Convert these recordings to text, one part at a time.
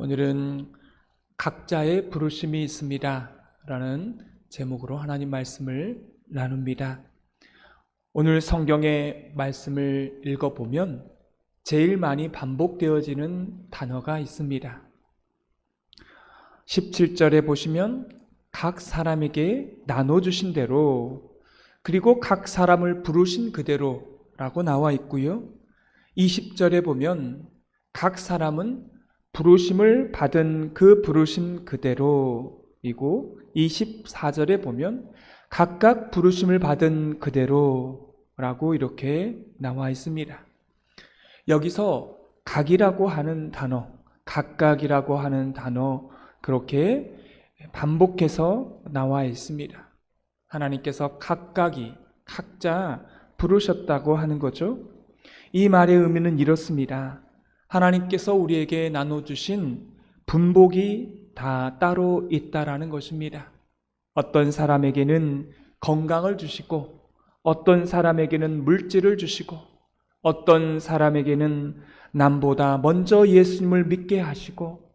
오늘은 각자의 부르심이 있습니다. 라는 제목으로 하나님 말씀을 나눕니다. 오늘 성경의 말씀을 읽어보면 제일 많이 반복되어지는 단어가 있습니다. 17절에 보시면 각 사람에게 나눠주신 대로 그리고 각 사람을 부르신 그대로 라고 나와 있고요. 20절에 보면 각 사람은 부르심을 받은 그 부르심 그대로이고 24절에 보면 각각 부르심을 받은 그대로라고 이렇게 나와 있습니다. 여기서 각이라고 하는 단어, 각각이라고 하는 단어 그렇게 반복해서 나와 있습니다. 하나님께서 각각이 각자 부르셨다고 하는 거죠. 이 말의 의미는 이렇습니다. 하나님께서 우리에게 나눠주신 분복이 다 따로 있다라는 것입니다. 어떤 사람에게는 건강을 주시고, 어떤 사람에게는 물질을 주시고, 어떤 사람에게는 남보다 먼저 예수님을 믿게 하시고,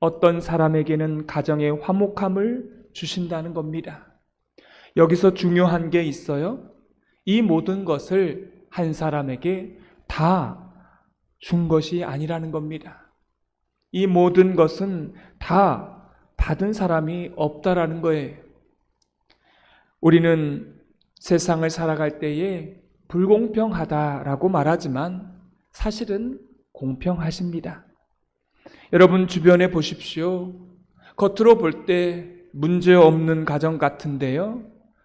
어떤 사람에게는 가정의 화목함을 주신다는 겁니다. 여기서 중요한 게 있어요. 이 모든 것을 한 사람에게 다 준 것이 아니라는 겁니다. 이 모든 것은 다 받은 사람이 없다라는 거예요. 우리는 세상을 살아갈 때에 불공평하다라고 말하지만 사실은 공평하십니다. 여러분 주변에 보십시오. 겉으로 볼 때 문제 없는 가정 같은데요.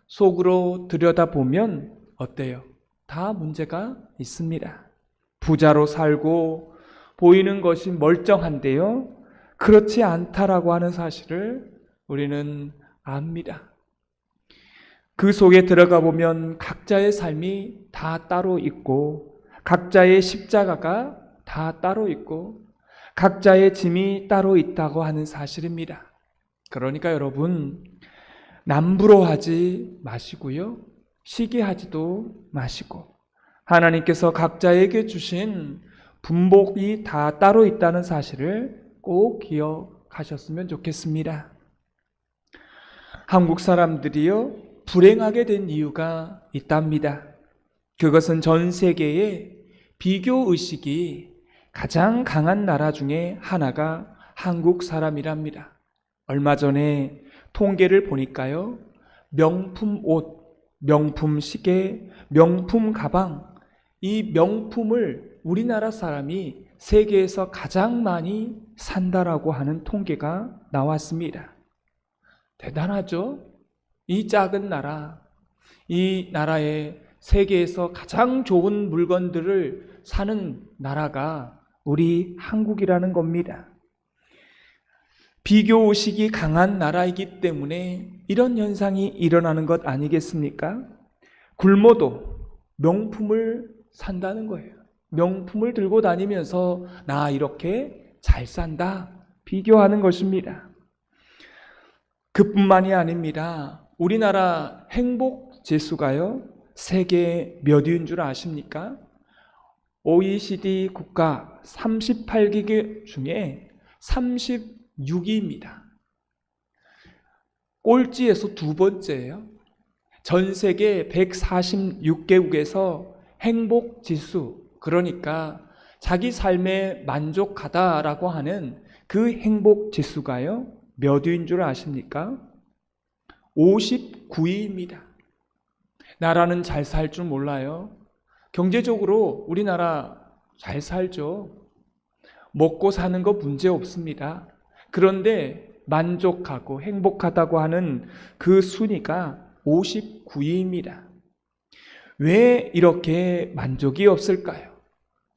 속으로 들여다보면 어때요? 다 문제가 있습니다. 부자로 살고 보이는 것이 멀쩡한데요. 그렇지 않다라고 하는 사실을 우리는 압니다. 그 속에 들어가 보면 각자의 삶이 다 따로 있고, 각자의 십자가가 다 따로 있고, 각자의 짐이 따로 있다고 하는 사실입니다. 그러니까 여러분, 남부러하지 마시고요. 시기하지도 마시고, 하나님께서 각자에게 주신 분복이 다 따로 있다는 사실을 꼭 기억하셨으면 좋겠습니다. 한국 사람들이요, 불행하게 된 이유가 있답니다. 그것은 전 세계에 비교 의식이 가장 강한 나라 중에 하나가 한국 사람이랍니다. 얼마 전에 통계를 보니까요, 명품 옷, 명품 시계, 명품 가방, 이 명품을 우리나라 사람이 세계에서 가장 많이 산다라고 하는 통계가 나왔습니다. 대단하죠? 이 작은 나라, 이 나라에 세계에서 가장 좋은 물건들을 사는 나라가 우리 한국이라는 겁니다. 비교 의식이 강한 나라이기 때문에 이런 현상이 일어나는 것 아니겠습니까? 굶어도 명품을 산다는 거예요. 명품을 들고 다니면서 나 이렇게 잘 산다. 비교하는 것입니다. 그뿐만이 아닙니다. 우리나라 행복 지수가요, 세계 몇 위인 줄 아십니까? OECD 국가 38개 중에 36위입니다. 꼴찌에서 두 번째예요. 전 세계 146개국에서 행복 지수, 그러니까 자기 삶에 만족하다라고 하는 그 행복 지수가요, 몇 위인 줄 아십니까? 59위입니다. 나라는 잘 살 줄 몰라요. 경제적으로 우리나라 잘 살죠. 먹고 사는 거 문제 없습니다. 그런데 만족하고 행복하다고 하는 그 순위가 59위입니다. 왜 이렇게 만족이 없을까요?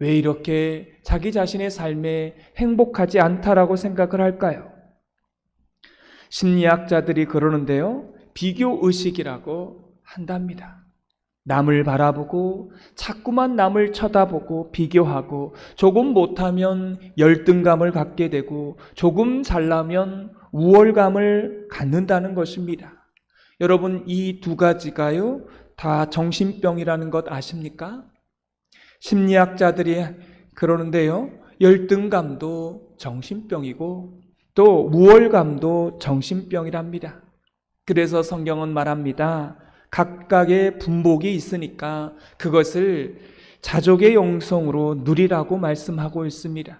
왜 이렇게 자기 자신의 삶에 행복하지 않다라고 생각을 할까요? 심리학자들이 그러는데요. 비교 의식이라고 한답니다. 남을 바라보고 자꾸만 남을 쳐다보고 비교하고 조금 못하면 열등감을 갖게 되고 조금 잘나면 우월감을 갖는다는 것입니다. 여러분 이 두 가지가요 다 정신병이라는 것 아십니까? 심리학자들이 그러는데요. 열등감도 정신병이고 또 우월감도 정신병이랍니다. 그래서 성경은 말합니다. 각각의 분복이 있으니까 그것을 자족의 영성으로 누리라고 말씀하고 있습니다.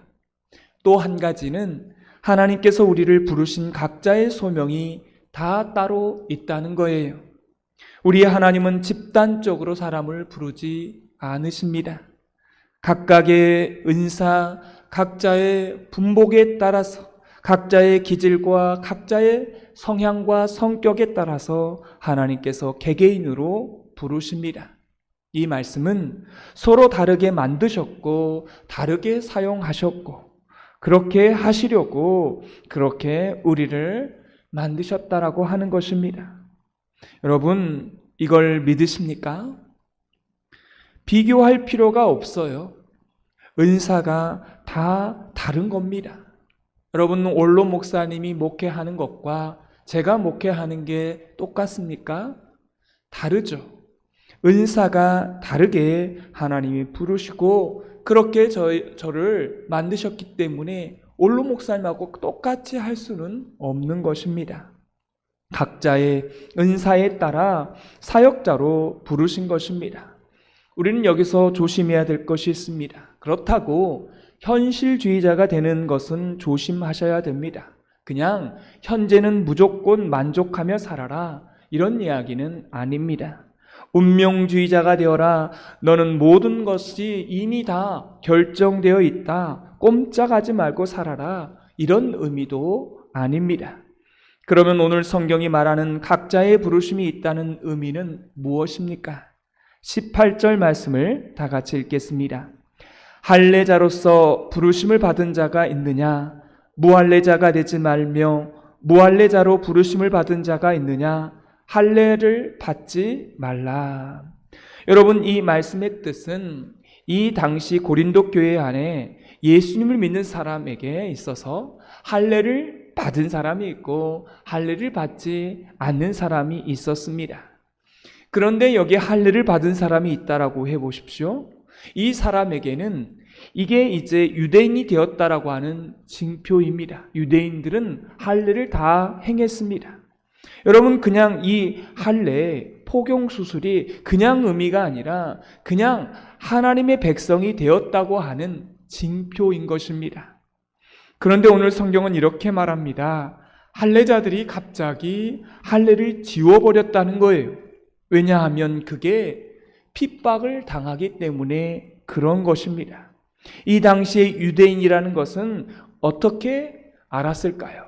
또 한 가지는 하나님께서 우리를 부르신 각자의 소명이 다 따로 있다는 거예요. 우리 하나님은 집단적으로 사람을 부르지 않으십니다. 각각의 은사, 각자의 분복에 따라서 각자의 기질과 각자의 성향과 성격에 따라서 하나님께서 개개인으로 부르십니다. 이 말씀은 서로 다르게 만드셨고 다르게 사용하셨고 그렇게 하시려고 그렇게 우리를 만드셨다라고 하는 것입니다. 여러분 이걸 믿으십니까? 비교할 필요가 없어요. 은사가 다 다른 겁니다. 여러분 원로 목사님이 목회하는 것과 제가 목회하는 게 똑같습니까? 다르죠. 은사가 다르게 하나님이 부르시고 그렇게 저, 저를 만드셨기 때문에 원로 목사님하고 똑같이 할 수는 없는 것입니다. 각자의 은사에 따라 사역자로 부르신 것입니다. 우리는 여기서 조심해야 될 것이 있습니다. 그렇다고 현실주의자가 되는 것은 조심하셔야 됩니다. 그냥 현재는 무조건 만족하며 살아라. 이런 이야기는 아닙니다. 운명주의자가 되어라. 너는 모든 것이 이미 다 결정되어 있다. 꼼짝하지 말고 살아라. 이런 의미도 아닙니다. 그러면 오늘 성경이 말하는 각자의 부르심이 있다는 의미는 무엇입니까? 18절 말씀을 다 같이 읽겠습니다. 할례자로서 부르심을 받은 자가 있느냐? 무할례자가 되지 말며 무할례자로 부르심을 받은 자가 있느냐? 할례를 받지 말라. 여러분 이 말씀의 뜻은 이 당시 고린도 교회 안에 예수님을 믿는 사람에게 있어서 할례를 받은 사람이 있고 할례를 받지 않는 사람이 있었습니다. 그런데 여기 할례를 받은 사람이 있다라고 해 보십시오. 이 사람에게는 이게 이제 유대인이 되었다라고 하는 징표입니다. 유대인들은 할례를 다 행했습니다. 여러분 그냥 이 할례 포경 수술이 그냥 의미가 아니라 그냥 하나님의 백성이 되었다고 하는 징표인 것입니다. 그런데 오늘 성경은 이렇게 말합니다. 할례자들이 갑자기 할례를 지워버렸다는 거예요. 왜냐하면 그게 핍박을 당하기 때문에 그런 것입니다. 이 당시에 유대인이라는 것은 어떻게 알았을까요?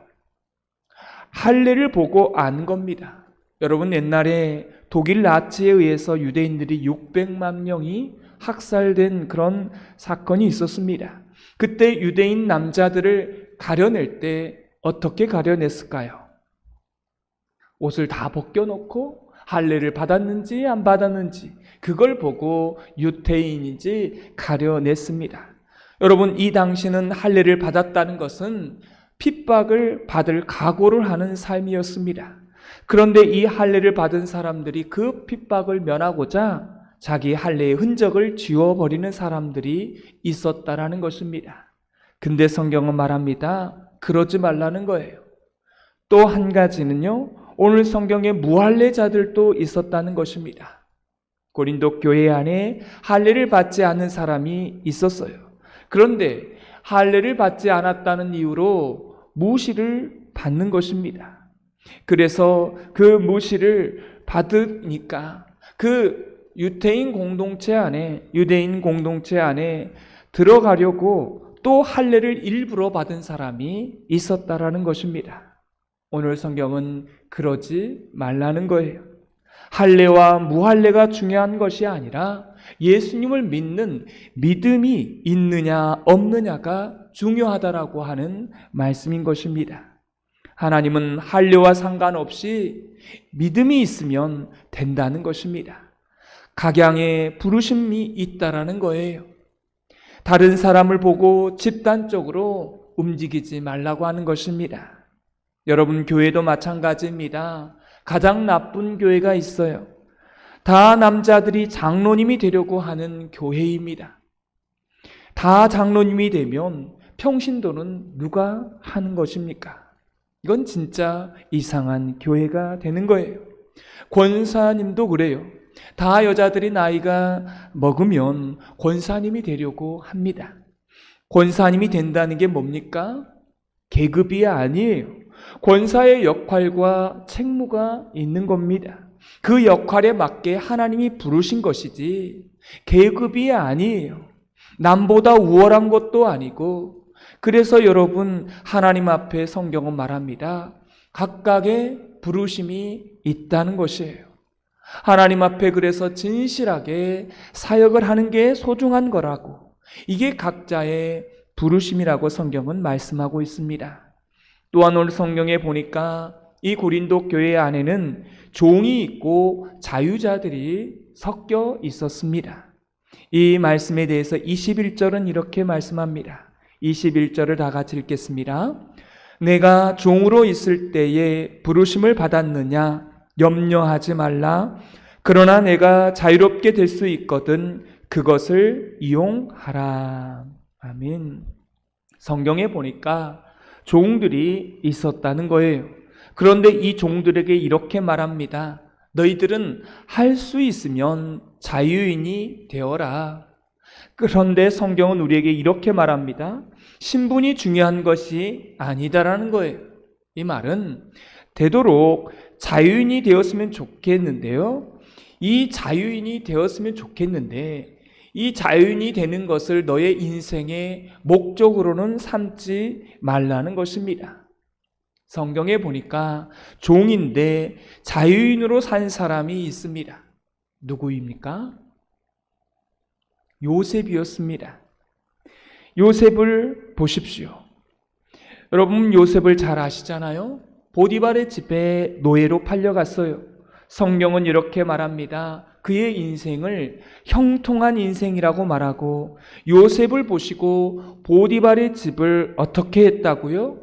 할례를 보고 안 겁니다. 여러분 옛날에 독일 나치에 의해서 유대인들이 600만 명이 학살된 그런 사건이 있었습니다. 그때 유대인 남자들을 가려낼 때 어떻게 가려냈을까요? 옷을 다 벗겨놓고 할례를 받았는지 안 받았는지 그걸 보고 유태인인지 가려냈습니다. 여러분 이 당시는 할례를 받았다는 것은 핍박을 받을 각오를 하는 삶이었습니다. 그런데 이 할례를 받은 사람들이 그 핍박을 면하고자 자기 할례의 흔적을 지워버리는 사람들이 있었다라는 것입니다. 근데 성경은 말합니다. 그러지 말라는 거예요. 또 한 가지는요. 오늘 성경에 무할례자들도 있었다는 것입니다. 고린도 교회 안에 할례를 받지 않는 사람이 있었어요. 그런데 할례를 받지 않았다는 이유로 무시를 받는 것입니다. 그래서 그 무시를 받으니까 그 유태인 공동체 안에 유대인 공동체 안에 들어가려고 또 할례를 일부러 받은 사람이 있었다라는 것입니다. 오늘 성경은 그러지 말라는 거예요. 할례와 무할례가 중요한 것이 아니라 예수님을 믿는 믿음이 있느냐 없느냐가 중요하다라고 하는 말씀인 것입니다. 하나님은 할례와 상관없이 믿음이 있으면 된다는 것입니다. 각양의 부르심이 있다라는 거예요. 다른 사람을 보고 집단적으로 움직이지 말라고 하는 것입니다. 여러분 교회도 마찬가지입니다. 가장 나쁜 교회가 있어요. 다 남자들이 장로님이 되려고 하는 교회입니다. 다 장로님이 되면 평신도는 누가 하는 것입니까? 이건 진짜 이상한 교회가 되는 거예요. 권사님도 그래요. 다 여자들이 나이가 먹으면 권사님이 되려고 합니다. 권사님이 된다는 게 뭡니까? 계급이 아니에요. 권사의 역할과 책무가 있는 겁니다. 그 역할에 맞게 하나님이 부르신 것이지 계급이 아니에요. 남보다 우월한 것도 아니고 그래서 여러분 하나님 앞에 성경은 말합니다. 각각의 부르심이 있다는 것이에요. 하나님 앞에 그래서 진실하게 사역을 하는 게 소중한 거라고. 이게 각자의 부르심이라고 성경은 말씀하고 있습니다. 또한 오늘 성경에 보니까 이 고린도 교회 안에는 종이 있고 자유자들이 섞여 있었습니다. 이 말씀에 대해서 21절은 이렇게 말씀합니다. 21절을 다 같이 읽겠습니다. 내가 종으로 있을 때에 부르심을 받았느냐 염려하지 말라. 그러나 내가 자유롭게 될 수 있거든 그것을 이용하라. 아멘. 성경에 보니까 종들이 있었다는 거예요. 그런데 이 종들에게 이렇게 말합니다. 너희들은 할 수 있으면 자유인이 되어라. 그런데 성경은 우리에게 이렇게 말합니다. 신분이 중요한 것이 아니다라는 거예요. 이 말은 되도록 자유인이 되었으면 좋겠는데요. 이 자유인이 되었으면 좋겠는데 이 자유인이 되는 것을 너의 인생의 목적으로는 삼지 말라는 것입니다. 성경에 보니까 종인데 자유인으로 산 사람이 있습니다. 누구입니까? 요셉이었습니다. 요셉을 보십시오. 여러분 요셉을 잘 아시잖아요. 보디발의 집에 노예로 팔려갔어요. 성경은 이렇게 말합니다. 그의 인생을 형통한 인생이라고 말하고 요셉을 보시고 보디발의 집을 어떻게 했다고요?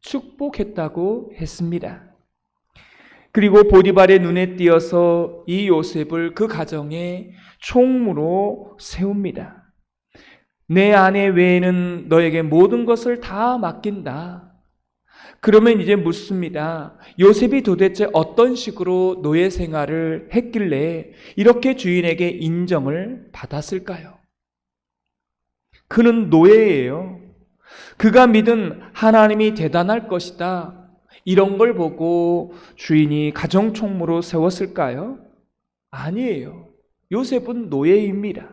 축복했다고 했습니다. 그리고 보디발의 눈에 띄어서 이 요셉을 그 가정의 총무로 세웁니다. 내 아내 외에는 너에게 모든 것을 다 맡긴다. 그러면 이제 묻습니다. 요셉이 도대체 어떤 식으로 노예 생활을 했길래 이렇게 주인에게 인정을 받았을까요? 그는 노예예요. 그가 믿은 하나님이 대단할 것이다. 이런 걸 보고 주인이 가정 총무로 세웠을까요? 아니에요. 요셉은 노예입니다.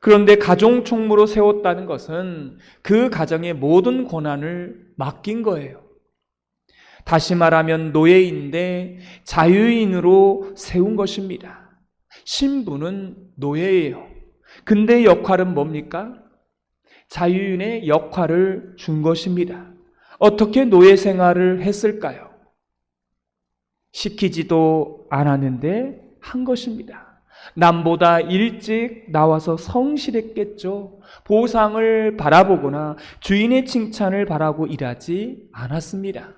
그런데 가정 총무로 세웠다는 것은 그 가정의 모든 권한을 맡긴 거예요. 다시 말하면 노예인데 자유인으로 세운 것입니다. 신부는 노예예요. 근데 역할은 뭡니까? 자유인의 역할을 준 것입니다. 어떻게 노예 생활을 했을까요? 시키지도 않았는데 한 것입니다. 남보다 일찍 나와서 성실했겠죠. 보상을 바라보거나 주인의 칭찬을 바라고 일하지 않았습니다.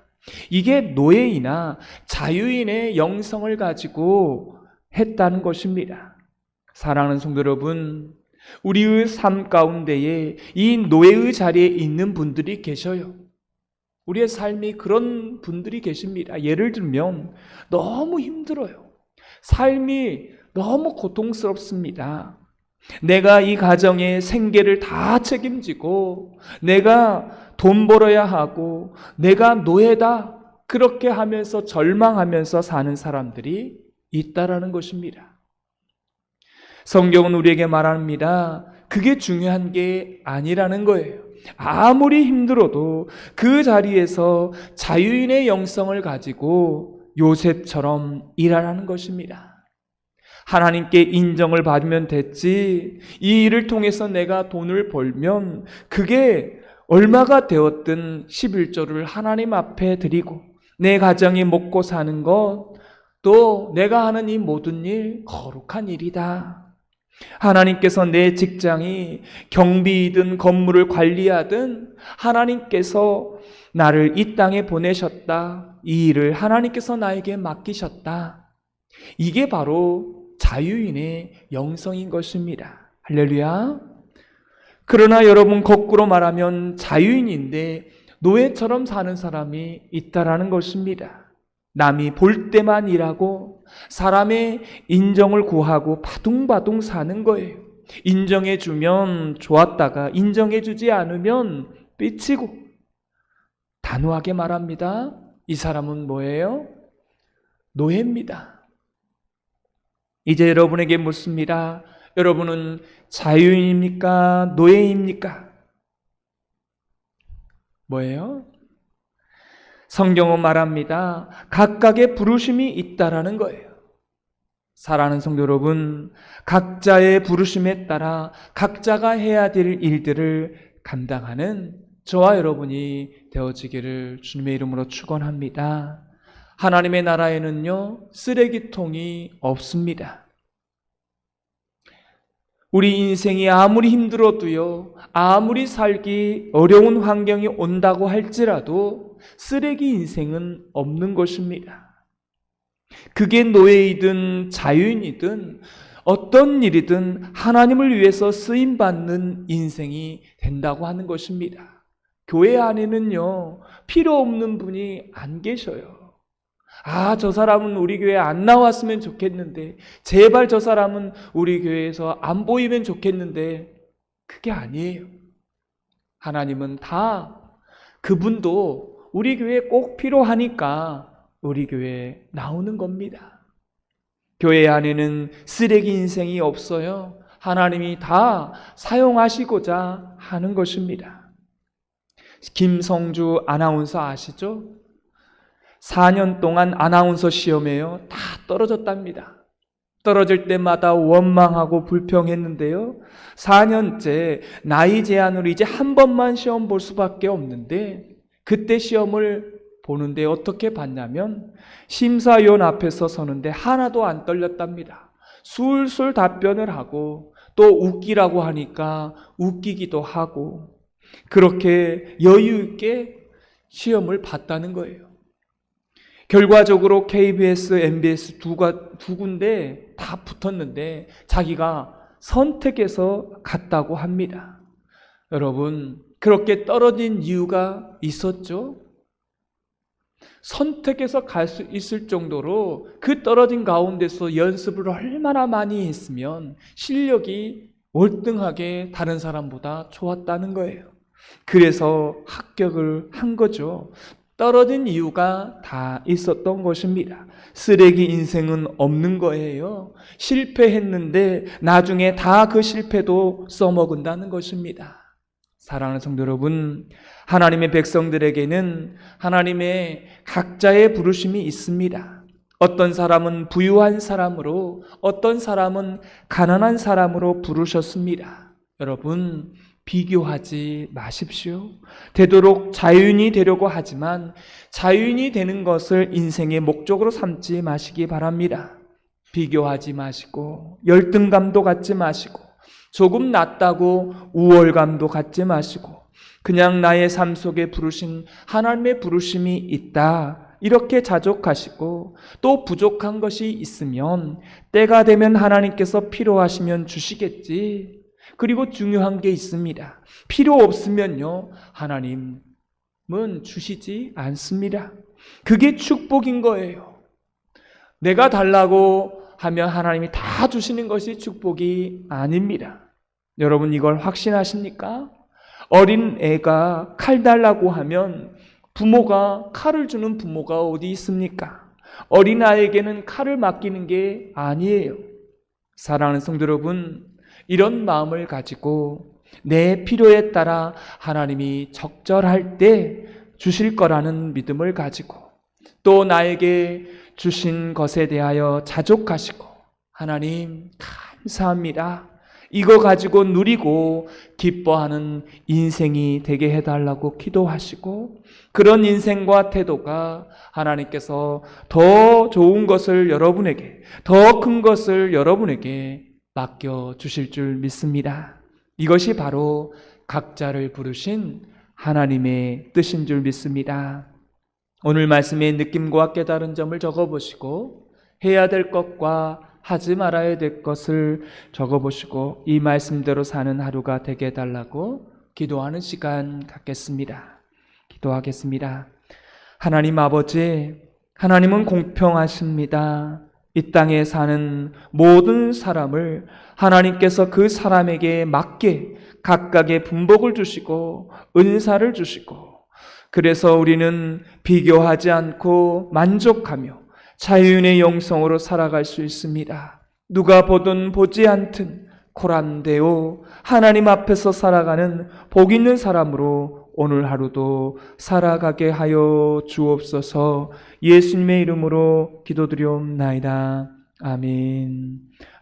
이게 노예이나 자유인의 영성을 가지고 했다는 것입니다. 사랑하는 성도 여러분, 우리의 삶 가운데에 이 노예의 자리에 있는 분들이 계셔요. 우리의 삶이 그런 분들이 계십니다. 예를 들면 너무 힘들어요. 삶이 너무 고통스럽습니다. 내가 이 가정의 생계를 다 책임지고 내가 돈 벌어야 하고 내가 노예다 그렇게 하면서 절망하면서 사는 사람들이 있다라는 것입니다. 성경은 우리에게 말합니다. 그게 중요한 게 아니라는 거예요. 아무리 힘들어도 그 자리에서 자유인의 영성을 가지고 요셉처럼 일하라는 것입니다. 하나님께 인정을 받으면 됐지. 이 일을 통해서 내가 돈을 벌면 그게 얼마가 되었든 11조를 하나님 앞에 드리고 내 가정이 먹고 사는 것, 또 내가 하는 이 모든 일 거룩한 일이다. 하나님께서 내 직장이 경비이든 건물을 관리하든 하나님께서 나를 이 땅에 보내셨다. 이 일을 하나님께서 나에게 맡기셨다. 이게 바로 자유인의 영성인 것입니다. 할렐루야. 그러나 여러분 거꾸로 말하면 자유인인데 노예처럼 사는 사람이 있다라는 것입니다. 남이 볼 때만 일하고 사람의 인정을 구하고 바둥바둥 사는 거예요. 인정해 주면 좋았다가 인정해 주지 않으면 삐치고 단호하게 말합니다. 이 사람은 뭐예요? 노예입니다. 이제 여러분에게 묻습니다. 여러분은 자유인입니까? 노예입니까? 뭐예요? 성경은 말합니다. 각각의 부르심이 있다라는 거예요. 사랑하는 성도 여러분, 각자의 부르심에 따라 각자가 해야 될 일들을 감당하는 저와 여러분이 되어지기를 주님의 이름으로 축원합니다. 하나님의 나라에는요, 쓰레기통이 없습니다. 우리 인생이 아무리 힘들어도요, 아무리 살기 어려운 환경이 온다고 할지라도 쓰레기 인생은 없는 것입니다. 그게 노예이든 자유인이든 어떤 일이든 하나님을 위해서 쓰임 받는 인생이 된다고 하는 것입니다. 교회 안에는요, 필요 없는 분이 안 계셔요. 아, 저 사람은 우리 교회 안 나왔으면 좋겠는데, 제발 저 사람은 우리 교회에서 안 보이면 좋겠는데, 그게 아니에요. 하나님은 다 그분도 우리 교회에 꼭 필요하니까 우리 교회에 나오는 겁니다. 교회 안에는 쓰레기 인생이 없어요. 하나님이 다 사용하시고자 하는 것입니다. 김성주 아나운서 아시죠? 4년 동안 아나운서 시험에요. 다 떨어졌답니다. 떨어질 때마다 원망하고 불평했는데요. 4년째 나이 제한으로 이제 한 번만 시험 볼 수밖에 없는데 그때 시험을 보는데 어떻게 봤냐면 심사위원 앞에서 서는데 하나도 안 떨렸답니다. 술술 답변을 하고 또 웃기라고 하니까 웃기기도 하고 그렇게 여유 있게 시험을 봤다는 거예요. 결과적으로 KBS, MBS 두가, 두 군데 다 붙었는데 자기가 선택해서 갔다고 합니다. 여러분, 그렇게 떨어진 이유가 있었죠? 선택해서 갈 수 있을 정도로 그 떨어진 가운데서 연습을 얼마나 많이 했으면 실력이 월등하게 다른 사람보다 좋았다는 거예요. 그래서 합격을 한 거죠. 떨어진 이유가 다 있었던 것입니다. 쓰레기 인생은 없는 거예요. 실패했는데 나중에 다 그 실패도 써먹은다는 것입니다. 사랑하는 성도 여러분, 하나님의 백성들에게는 하나님의 각자의 부르심이 있습니다. 어떤 사람은 부유한 사람으로, 어떤 사람은 가난한 사람으로 부르셨습니다. 여러분, 비교하지 마십시오. 되도록 자유인이 되려고 하지만 자유인이 되는 것을 인생의 목적으로 삼지 마시기 바랍니다. 비교하지 마시고 열등감도 갖지 마시고 조금 낫다고 우월감도 갖지 마시고 그냥 나의 삶 속에 부르신 하나님의 부르심이 있다. 이렇게 자족하시고 또 부족한 것이 있으면 때가 되면 하나님께서 필요하시면 주시겠지. 그리고 중요한 게 있습니다. 필요 없으면요, 하나님은 주시지 않습니다. 그게 축복인 거예요. 내가 달라고 하면 하나님이 다 주시는 것이 축복이 아닙니다. 여러분 이걸 확신하십니까? 어린 애가 칼 달라고 하면 부모가 칼을 주는 부모가 어디 있습니까? 어린아이에게는 칼을 맡기는 게 아니에요. 사랑하는 성도 여러분, 이런 마음을 가지고 내 필요에 따라 하나님이 적절할 때 주실 거라는 믿음을 가지고 또 나에게 주신 것에 대하여 자족하시고 하나님 감사합니다. 이거 가지고 누리고 기뻐하는 인생이 되게 해달라고 기도하시고 그런 인생과 태도가 하나님께서 더 좋은 것을 여러분에게, 더 큰 것을 여러분에게 맡겨 주실 줄 믿습니다. 이것이 바로 각자를 부르신 하나님의 뜻인 줄 믿습니다. 오늘 말씀의 느낌과 깨달은 점을 적어 보시고 해야 될 것과 하지 말아야 될 것을 적어 보시고 이 말씀대로 사는 하루가 되게 해달라고 기도하는 시간 갖겠습니다. 기도하겠습니다. 하나님 아버지, 하나님은 공평하십니다. 이 땅에 사는 모든 사람을 하나님께서 그 사람에게 맞게 각각의 분복을 주시고 은사를 주시고 그래서 우리는 비교하지 않고 만족하며 자유인의 영성으로 살아갈 수 있습니다. 누가 보든 보지 않든 코란데오 하나님 앞에서 살아가는 복 있는 사람으로 오늘 하루도 살아가게 하여 주옵소서 예수님의 이름으로 기도드리옵나이다. 아멘.